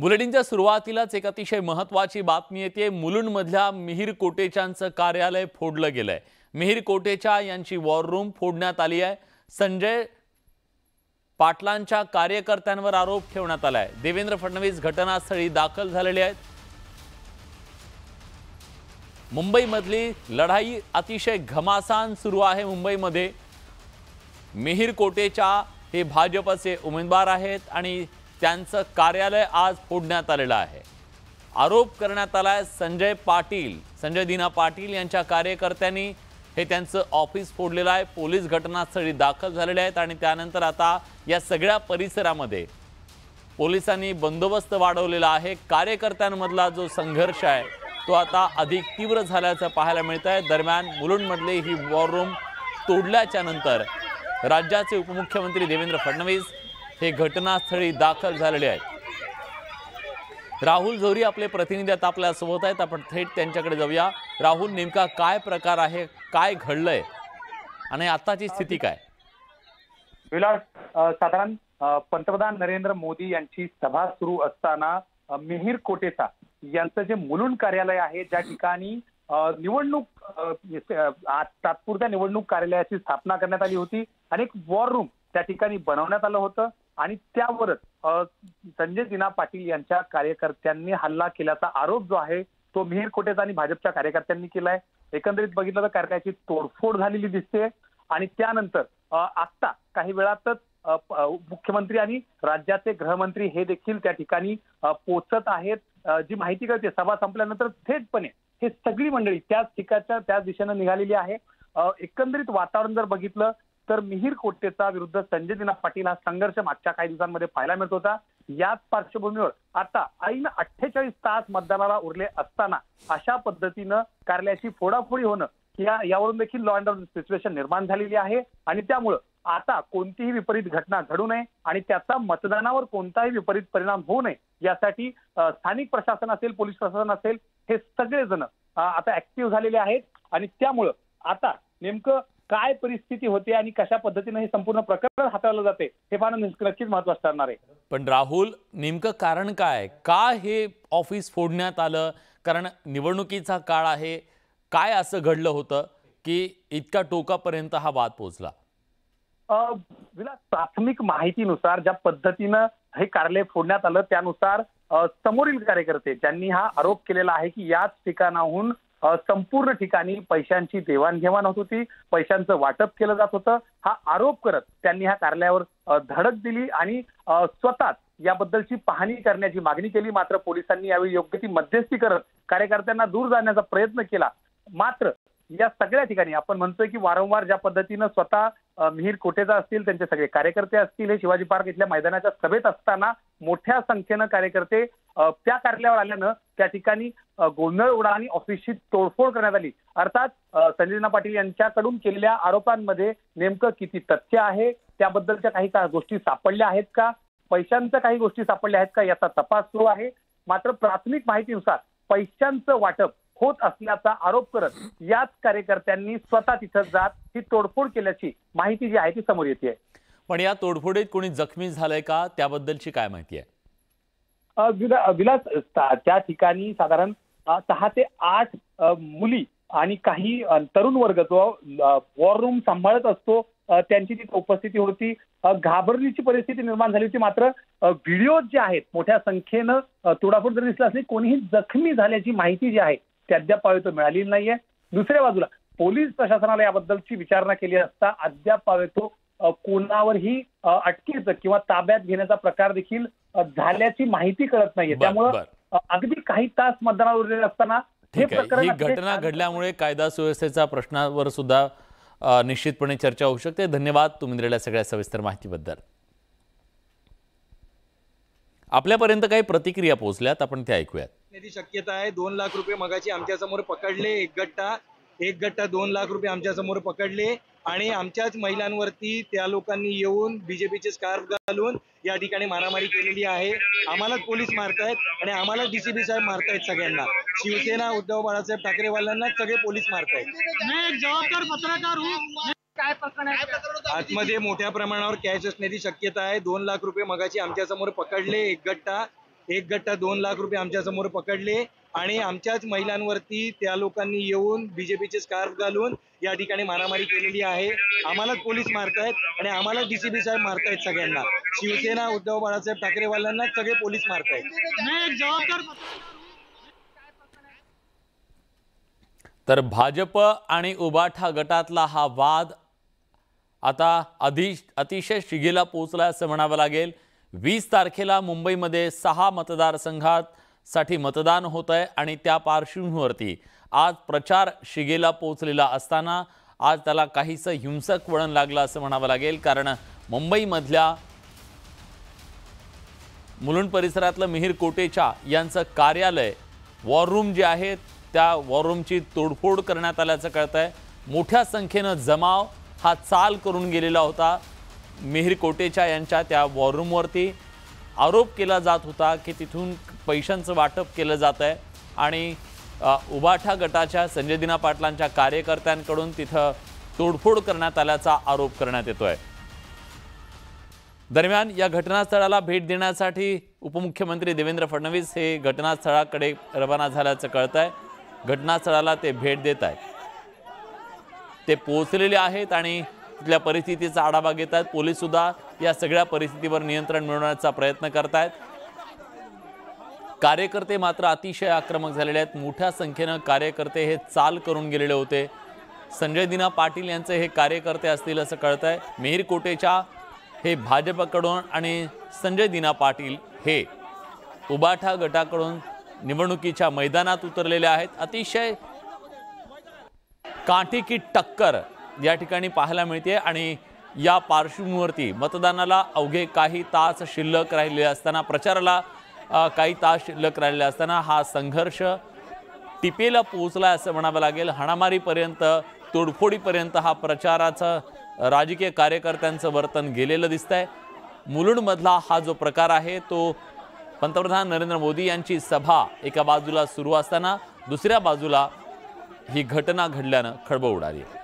बुलेटिनच्या सुरुवातीलाच एक अतिशय महत्वाची बातमी येते. मुलुंडमधल्या मिहीर कोटेचांचं कार्यालय फोडलं गेलंय. मिहीर कोटेच्या यांची वॉर रूम फोडण्यात आली आहे. संजय पाटलांच्या कार्यकर्त्यांवर आरोप ठेवण्यात आलाय. देवेंद्र फडणवीस घटनास्थळी दाखल झालेले आहेत. मुंबईमधली लढाई अतिशय घमासान सुरू आहे मुंबईमध्ये. मिहीर कोटेच्या हे भाजपचे उमेदवार आहेत आणि त्यांचं कार्यालय आज फोडण्यात आलेलं आहे. आरोप करण्यात आला आहे संजय पाटील संजय दिना पाटील यांच्या कार्यकर्त्यांनी. हे त्यांचं ऑफिस फोडलेलं आहे. पोलीस घटनास्थळी दाखल झालेले आहेत आणि त्यानंतर आता या सगळ्या परिसरामध्ये पोलिसांनी बंदोबस्त वाढवलेला आहे. कार्यकर्त्यांमधला जो संघर्ष आहे तो आता अधिक तीव्र झाल्याचं पाहायला मिळत आहे. दरम्यान मुलुंडमधली ही वॉर रूम तोडल्याच्या नंतर राज्याचे उपमुख्यमंत्री देवेंद्र फडणवीस हे घटनास्थळी दाखल झालेले आहेत. राहुल झोरी आपले प्रतिनिधी आता आपल्यासोबत आहेत. आपण थेट त्यांच्याकडे जाऊया. राहुल नेमका काय प्रकार आहे? काय घडलंय? आणि आताची स्थिती काय? विलास साधारण पंतप्रधान नरेंद्र मोदी यांची सभा सुरू असताना मिहीर कोटेचा यांचं जे मुलुंड कार्यालय आहे ज्या ठिकाणी निवडणूक तात्पुरत्या निवडणूक कार्यालयाची स्थापना करण्यात आली होती. आणि एक वॉर रूम त्या ठिकाणी बनवण्यात आलं होतं. आणि त्यावरच संजय दिना पाटील यांच्या कार्यकर्त्यांनी हल्ला केल्याचा आरोप जो आहे तो मिहीर कोटेचा आणि भाजपच्या कार्यकर्त्यांनी केलाय. एकंदरीत बघितलं तर कार्यालयाची तोडफोड झालेली दिसते. आणि त्यानंतर अ, आत्ता काही वेळातच मुख्यमंत्री आणि राज्याचे गृहमंत्री हे देखील त्या ठिकाणी पोचत आहेत. जी माहिती कळते सभा संपल्यानंतर थेटपणे हे सगळी मंडळी त्याच ठिकाणच्या त्याच दिशेनं निघालेली आहे. एकंदरीत वातावरण जर बघितलं तर मिहीर कोटेचा विरुद्ध संजय दिना पाटील हा संघर्ष मागच्या काही दिवसांमध्ये पाहायला मिळत होता. याच पार्श्वभूमीवर आता ऐन अठ्ठेचाळीस तास मतदानाला उरले असताना अशा पद्धतीनं कार्यालयाची फोडाफोडी होणं या यावरून देखील लॉ अँड ऑर्डर सिच्युएशन निर्माण झालेली आहे. आणि त्यामुळं आता कोणतीही विपरीत घटना घडू नये आणि त्याचा मतदानावर कोणताही विपरीत परिणाम होऊ नये यासाठी स्थानिक प्रशासन असेल पोलीस प्रशासन असेल हे सगळेजण आता ऍक्टिव्ह झालेले आहेत. आणि त्यामुळं आता नेमकं काय परिस्थिती होते आणि कशा पद्धतीनं हे संपूर्ण प्रकरण हाताळलं जाते हे पाहणं नक्कीच महत्वाचं ठरणार आहे. पण राहुल नेमकं कारण काय? का हे ऑफिस फोडण्यात आलं? कारण निवडणुकीचा काळ आहे. काय असं घडलं होतं की इतक्या टोकापर्यंत हा वाद पोहोचला प्राथमिक माहितीनुसार ज्या पद्धतीनं हे कार्यालय फोडण्यात आलं त्यानुसार समोरील कार्यकर्ते ज्यांनी हा आरोप केलेला आहे की याच ठिकाणाहून संपूर्ण ठिकाणी पैशांची देवाणघेवाण होत होती. पैशांचं वाटप केलं जात होतं. हा आरोप करत त्यांनी ह्या कार्यालयावर धडक दिली आणि स्वतःच याबद्दलची पाहणी करण्याची मागणी केली. मात्र पोलिसांनी यावेळी योग्य ती मध्यस्थी करत कार्यकर्त्यांना दूर जाण्याचा प्रयत्न केला. मात्र या सगळ्या ठिकाणी आपण म्हणतोय की वारंवार ज्या पद्धतीनं स्वतः मिहीर कोटेचा असतील त्यांचे सगळे कार्यकर्ते असतील हे शिवाजी पार्क इथल्या मैदानाच्या सभेत असताना मोठ्या संख्येनं कार्यकर्ते त्या कार्यालयावर आल्यानं त्या ठिकाणी गोंधळ उडा आणि ऑफिसची तोडफोड करण्यात आली. अर्थात संजयना पाटील यांच्याकडून केलेल्या आरोपांमध्ये नेमकं किती तथ्य आहे? त्याबद्दलच्या काही का गोष्टी सापडल्या आहेत का? पैशांच्या काही गोष्टी सापडल्या आहेत का? याचा तपास सुरू आहे. मात्र प्राथमिक माहितीनुसार पैशांचं वाटप होत असल्याचा आरोप करत याच कार्यकर्त्यांनी स्वतः तिथं जात ही तोडफोड केल्याची माहिती जी आहे ती समोर येते. पण या तोडफोडीत कोणी जखमी झालंय का? त्याबद्दलची काय माहिती आहे? विलास त्या ठिकाणी साधारण सहा ते आठ मुली आणि काही तरुण वर्ग जो वॉर रूम सांभाळत असतो त्यांची तिथे उपस्थिती होती. घाबरलीची परिस्थिती निर्माण झाली होती. मात्र व्हिडिओ जे आहेत मोठ्या संख्येनं तोडाफोड जरी दिसला असली कोणीही जखमी झाल्याची माहिती जी आहे ती अद्याप मिळालेली नाहीये. दुसऱ्या बाजूला पोलीस प्रशासनाला याबद्दलची विचारणा केली असता अद्याप तो कोणावरही अटकेचं किंवा ताब्यात घेण्याचा प्रकार देखील झाल्याची माहिती कळत नाहीये. त्यामुळं अगदी काही तास मतदानावर उरलेले असताना हे प्रकरण ही घटना घडल्यामुळे कायदा सुव्यवस्थेच्या प्रश्नावर सुद्धा निश्चितपणे चर्चा होऊ शकते. धन्यवाद तुम्ही दिलेल्या सगळ्या सविस्तर माहितीबद्दल. आपल्यापर्यंत काही प्रतिक्रिया पोहोचल्यात आपण त्या ऐकूयात. शक्यता आहे दोन लाख रुपये मगाची आमच्यासमोर पकडले एक गट्टा. एक गट्टा दोन लाख रुपये आमच्यासमोर पकडले आणि आमच्याच महिलांवरती त्या लोकांनी येऊन बीजेपीचे स्कार्फ घालून या ठिकाणी मारामारी केलेली आहे. आम्हालाच पोलीस मारतायत आणि आम्हाला डीसीबी साहेब मारतायत सगळ्यांना. शिवसेना उद्धव बाळासाहेब ठाकरेवाल्यांना सगळे पोलीस मारतायत. मैं एक जवाबदार पत्रकार हूँ। आतमध्ये मोठ्या प्रमाणावर कॅश असण्याची शक्यता आहे. दोन लाख रुपये मगाची आमच्यासमोर पकडले एक गट्टा. एक गट्टा दोन लाख रुपये आमच्यासमोर पकडले. आणि आमच्याच महिलांवरती त्या लोकांनी येऊन बीजेपीचे स्कार्फ घालून या ठिकाणी मारामारी केलेली आहे. आम्हालाच पोलीस मारतायत आणि आम्हाला डीसीबी साहेब मारतायत सगळ्यांना. शिवसेना उद्धव बाळासाहेब ठाकरेवाल्यांना सगळे पोलीस मारतायत तर भाजप आणि उबाठा गटातला हा वाद आता अधि अतिशय शिगेला पोचला असं म्हणावं लागेल. वीस तारखेला मुंबईमध्ये सहा मतदारसंघात साठी मतदान होत आहे आणि त्या पार्श्वभूमीवरती आज प्रचार शिगेला पोचलेला असताना आज त्याला काहीसं हिंसक वळण लागलं असं म्हणावं लागेल. कारण मुंबईमधल्या मुलुंड परिसरातलं मिहीर कोटेचा यांचं कार्यालय वॉर रूम जे आहे त्या वॉर रूमची तोडफोड करण्यात आल्याचं कळत आहे मोठ्या संख्येनं जमाव हा चाल करून गेलेला होता मिहीर कोटेचा यांच्या त्या वॉर रूमवरती आरोप केला जात होता की तिथून पैशांचं वाटप केलं जात आहे आणि उभाठा उबाठा गटाच्या संजय दिना पाटलांच्या कार्यकर्त्यांकडून तिथं तोडफोड करण्यात आल्याचा आरोप करण्यात येतोय. दरम्यान या घटनास्थळाला भेट देण्यासाठी उपमुख्यमंत्री देवेंद्र फडणवीस हे घटनास्थळाकडे रवाना झाल्याचं कळत आहे घटनास्थळाला ते भेट देत आहेत. ते पोहोचलेले आहेत आणि तिथल्या परिस्थितीचा आढावा घेत आहेत. पोलीससुद्धा या सगळ्या परिस्थितीवर नियंत्रण मिळवण्याचा प्रयत्न करत आहेत कार्यकर्ते मात्र अतिशय आक्रमक झालेले आहेत. मोठ्या संख्येनं कार्यकर्ते हे चाल करून गेलेले होते. संजय दिना पाटील यांचे हे कार्यकर्ते असतील असं कळत आहे मिहीर कोटेच्या हे भाजपकडून आणि संजय दिना पाटील हे उबाठा गटाकडून निवडणुकीच्या मैदानात उतरलेले आहेत. अतिशय काठी की टक्कर या ठिकाणी पाहायला मिळते आणि या पार्श्वभूमीवरती मतदानाला अवघे काही तास शिल्लक राहिले असताना प्रचाराला काही तास शिल्लक राहिलेले असताना हा संघर्ष टिपेला पोहोचला असं म्हणावं लागेल. हाणामारीपर्यंत तोडफोडीपर्यंत हा प्रचाराचं राजकीय कार्यकर्त्यांचं वर्तन गेलेलं दिसतंय. मुलुंडमधला हा जो प्रकार आहे तो पंतप्रधान नरेंद्र मोदी यांची सभा एका बाजूला सुरू असताना दुसऱ्या बाजूला ही घटना घडल्यानं खळबळ उडाली आहे.